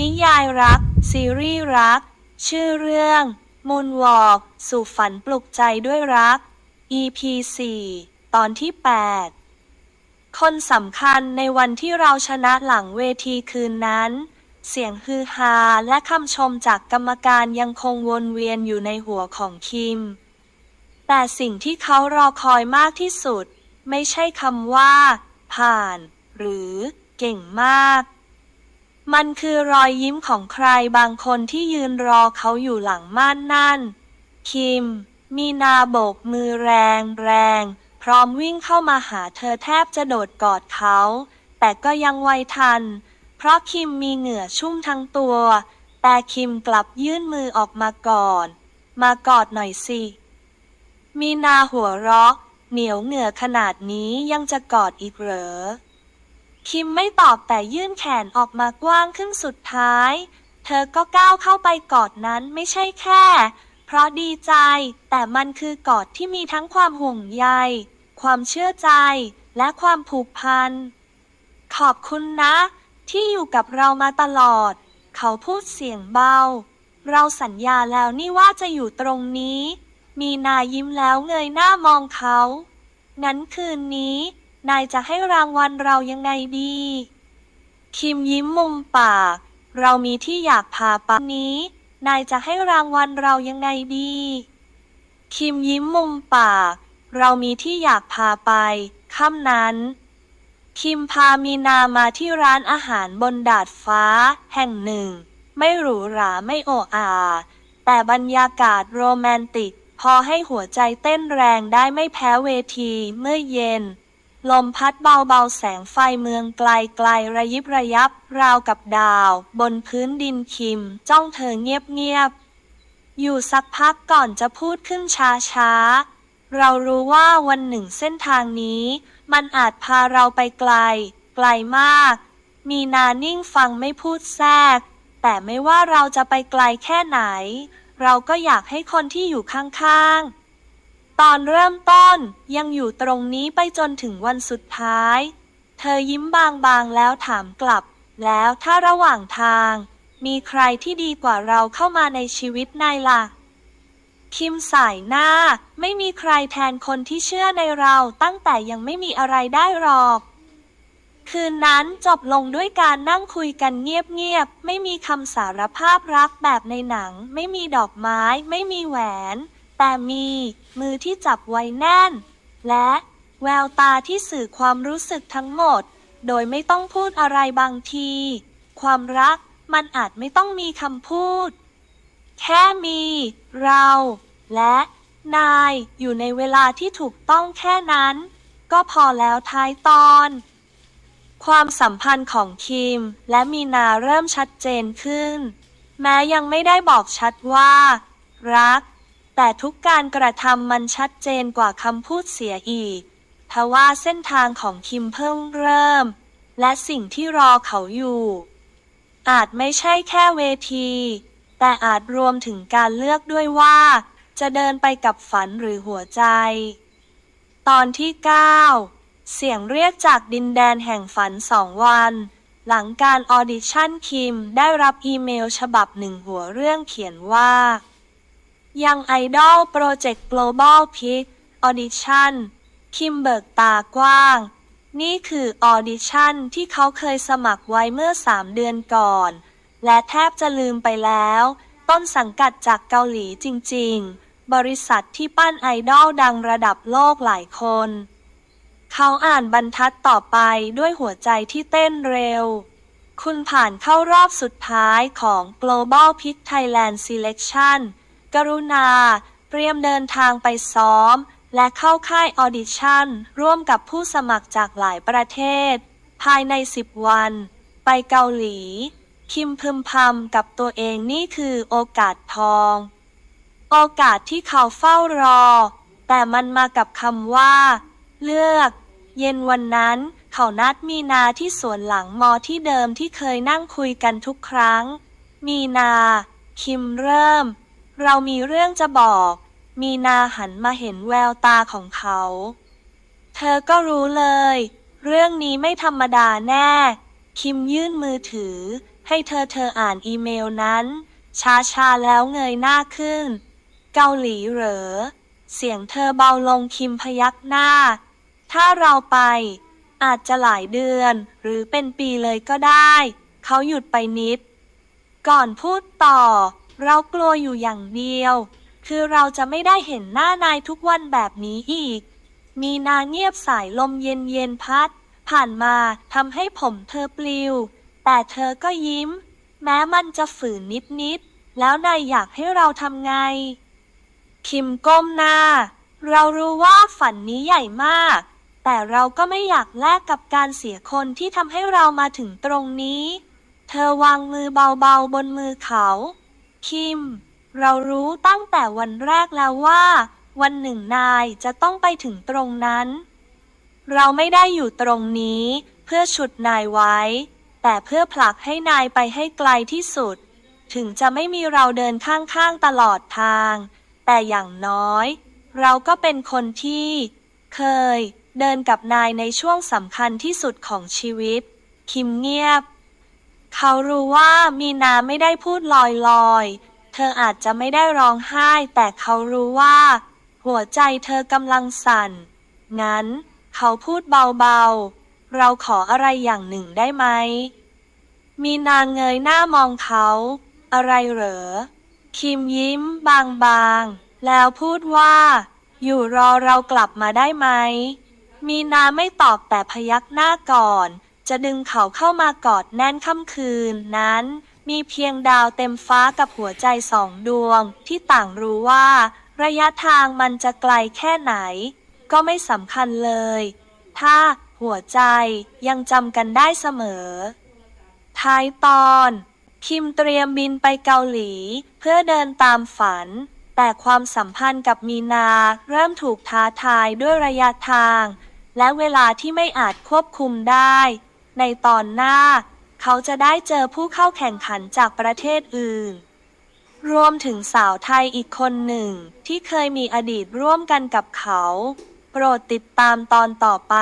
นิยายรัก ซีรีส์รัก ชื่อเรื่องมูนวอกสู่ฝันปลุกใจด้วยรัก EP 4 ตอนที่ 8 คนสำคัญในวันที่เราชนะหลังเวทีคืนนั้น เสียงฮือฮาและคำชมจากกรรมการยังคงวนเวียนอยู่ในหัวของคิม แต่สิ่งที่เขารอคอยมากที่สุด ไม่ใช่คำว่า ผ่าน หรือ เก่งมาก มันคือรอยยิ้มของใครบางคนที่ยืนรอเขาอยู่หลังม่านนั่น คิม มีนาโบกมือแรงแรง พร้อมวิ่งเข้ามาหาเธอแทบจะโดดกอดเขา แต่ก็ยังไวทัน เพราะคิมมีเหงื่อชุ่มทั้งตัว แต่คิมกลับยื่นมือออกมาก่อน มากอดหน่อยสิ มีนาหัวเราะเหนียวเหงื่อขนาดนี้ยังจะกอดอีกเหรอ คิมไม่ตอบแต่ยื่นแขนออกมากว้างขึ้นสุดท้าย เธอก็ก้าวเข้าไปกอดนั้นไม่ใช่แค่ เพราะดีใจ แต่มันคือกอดที่มีทั้งความห่วงใย ความเชื่อใจ และความผูกพัน ขอบคุณนะ ที่อยู่กับเรามาตลอด เขาพูดเสียงเบา เราสัญญาแล้วนี่ว่าจะอยู่ตรงนี้ มีนายิ้มแล้วเงยหน้ามองเขางั้นคืนนี้ นายจะให้รางวัลเรายังไงดี คิมยิ้มมุมปาก เรามีที่อยากพาไปนี้ นายจะให้รางวัลเรายังไงดี คิมยิ้มมุมปาก เรามีที่อยากพาไป ค่ำนั้น คิมพามีนามาที่ร้านอาหารบนดาดฟ้า แห่งหนึ่ง ไม่หรูหราไม่โอ้อาแต่บรรยากาศโรแมนติก พอให้หัวใจเต้นแรงได้ไม่แพ้เวทีเมื่อเย็น ลมพัดเบาๆ แสงไฟเมืองไกลๆ ระยิบระยับ ราวกับดาว บนพื้นดินคิม จ้องเธอเงียบๆ อยู่สักพักก่อนจะพูดขึ้นช้าๆ เรารู้ว่าวันหนึ่งเส้นทางนี้ มันอาจพาเราไปไกล ไกลมาก มีนานิ่งฟังไม่พูดแทรก แต่ไม่ว่าเราจะไปไกลแค่ไหน เราก็อยากให้คนที่อยู่ข้างๆ ตอนเริ่มต้นยังอยู่ตรงนี้ไปจนถึงวันสุดท้าย เธอยิ้มบางๆแล้วถามกลับ แล้วถ้าระหว่างทาง มีใครที่ดีกว่าเราเข้ามาในชีวิตนายล่ะ คิมสายหน้า ไม่มีใครแทนคนที่เชื่อในเราตั้งแต่ยังไม่มีอะไรได้หรอก คืนนั้นจบลงด้วยการนั่งคุยกันเงียบๆ ไม่มีคำสารภาพรักแบบในหนัง ไม่มีดอกไม้ ไม่มีแหวน แต่มีมือที่จับไว้แน่น และแววตาที่สื่อความรู้สึกทั้งหมด โดยไม่ต้องพูดอะไรบางที ความรักมันอาจไม่ต้องมีคำพูด แค่มี เรา และนายอยู่ในเวลาที่ถูกต้องแค่นั้น ก็พอแล้วท้ายตอน ความสัมพันธ์ของคิมและมีนาเริ่มชัดเจนขึ้น แม้ยังไม่ได้บอกชัดว่า รัก แต่ทุกการกระทำมันชัดเจนกว่าคำพูดเสียอีกทว่าเส้นทางของคิมเพิ่งเริ่ม และสิ่งที่รอเขาอยู่ อาจไม่ใช่แค่เวที แต่อาจรวมถึงการเลือกด้วยว่า จะเดินไปกับฝันหรือหัวใจ ตอนที่ 9 เสียงเรียกจากดินแดนแห่งฝันสองวัน หลังการออดิชั่นคิมได้รับอีเมลฉบับหนึ่งหัวเรื่องเขียนว่า ยังไอดอลโปรเจกต์ global peak audition คิมเบิกตากว้าง นี่คือออดิชั่นที่เขาเคยสมัครไว้เมื่อสามเดือนก่อน และแทบจะลืมไปแล้ว ต้นสังกัดจากเกาหลีจริง ๆ บริษัทที่ปั้นไอดอลดังระดับโลกหลายคน เขาอ่านบรรทัดต่อไปด้วยหัวใจที่เต้นเร็ว คุณผ่านเข้ารอบสุดท้ายของ Global Peak Thailand Selection กรุณา เตรียมเดินทางไปซ้อม และเข้าค่ายออดิชั่น ร่วมกับผู้สมัครจากหลายประเทศ ภายใน 10 วัน ไปเกาหลี คิมพึมพำกับตัวเองนี่คือโอกาสทอง โอกาสที่เขาเฝ้ารอ แต่มันมากับคำว่า เลือก เย็นวันนั้นเขานัดมีนาที่สวนหลังมอที่เดิมที่เคยนั่งคุยกันทุกครั้ง มีนา คิมเริ่ม เรามีเรื่องจะบอก มีนาหันมาเห็นแววตาของเขา เธอก็รู้เลย เรื่องนี้ไม่ธรรมดาแน่ คิมยื่นมือถือ ให้เธอเธออ่านอีเมลนั้น ช้าชาแล้วเงยหน้าขึ้น เกาหลีเหรอ เสียงเธอเบาลงคิมพยักหน้า ถ้าเราไป อาจจะหลายเดือน หรือเป็นปีเลยก็ได้ เขาหยุดไปนิด ก่อนพูดต่อ เรากลัวอยู่อย่างเดียว คือเราจะไม่ได้เห็นหน้านายทุกวันแบบนี้อีก มีนาเงียบสายลมเย็นเย็นพัด ผ่านมาทำให้ผมเธอปลิว แต่เธอก็ยิ้ม แม้มันจะฝืนนิดๆแล้วนายอยากให้เราทำไง คิมก้มหน้า เรารู้ว่าฝันนี้ใหญ่มาก แต่เราก็ไม่อยากแลกกับการเสียคนที่ทำให้เรามาถึงตรงนี้ เธอวางมือเบาๆบนมือเขา คิม เรารู้ตั้งแต่วันแรกแล้วว่า วันหนึ่งนายจะต้องไปถึงตรงนั้น เราไม่ได้อยู่ตรงนี้ เพื่อฉุดนายไว้ แต่เพื่อผลักให้นายไปให้ไกลที่สุด ถึงจะไม่มีเราเดินข้างๆตลอดทาง แต่อย่างน้อย เราก็เป็นคนที่ เคย เดินกับนายในช่วงสำคัญที่สุดของชีวิต คิมเงียบ เขารู้ว่ามีนาไม่ได้พูดลอยๆ เธออาจจะไม่ได้ร้องไห้ แต่เขารู้ว่า หัวใจเธอกำลังสั่น งั้น เขาพูดเบาๆ เราขออะไรอย่างหนึ่งได้ไหม มีนาเงยหน้ามองเขา อะไรเหรอ คิมยิ้มบางๆ แล้วพูดว่า อยู่รอเรากลับมาได้ไหม มีนาไม่ตอบแต่พยักหน้าก่อน จะดึงเขาเข้ามากอดแน่นค่ำคืนนั้น มีเพียงดาวเต็มฟ้ากับหัวใจสองดวง ที่ต่างรู้ว่า ระยะทางมันจะไกลแค่ไหน ก็ไม่สำคัญเลย ถ้าหัวใจยังจำกันได้เสมอ ท้ายตอน คิมเตรียมบินไปเกาหลี เพื่อเดินตามฝัน แต่ความสัมพันธ์กับมีนาเริ่มถูกท้าทายด้วยระยะทาง และเวลาที่ไม่อาจควบคุมได้ ในตอนหน้า เขาจะได้เจอผู้เข้าแข่งขันจากประเทศอื่น รวมถึงสาวไทยอีกคนหนึ่ง ที่เคยมีอดีตร่วมกันกับเขา โปรดติดตามตอนต่อไป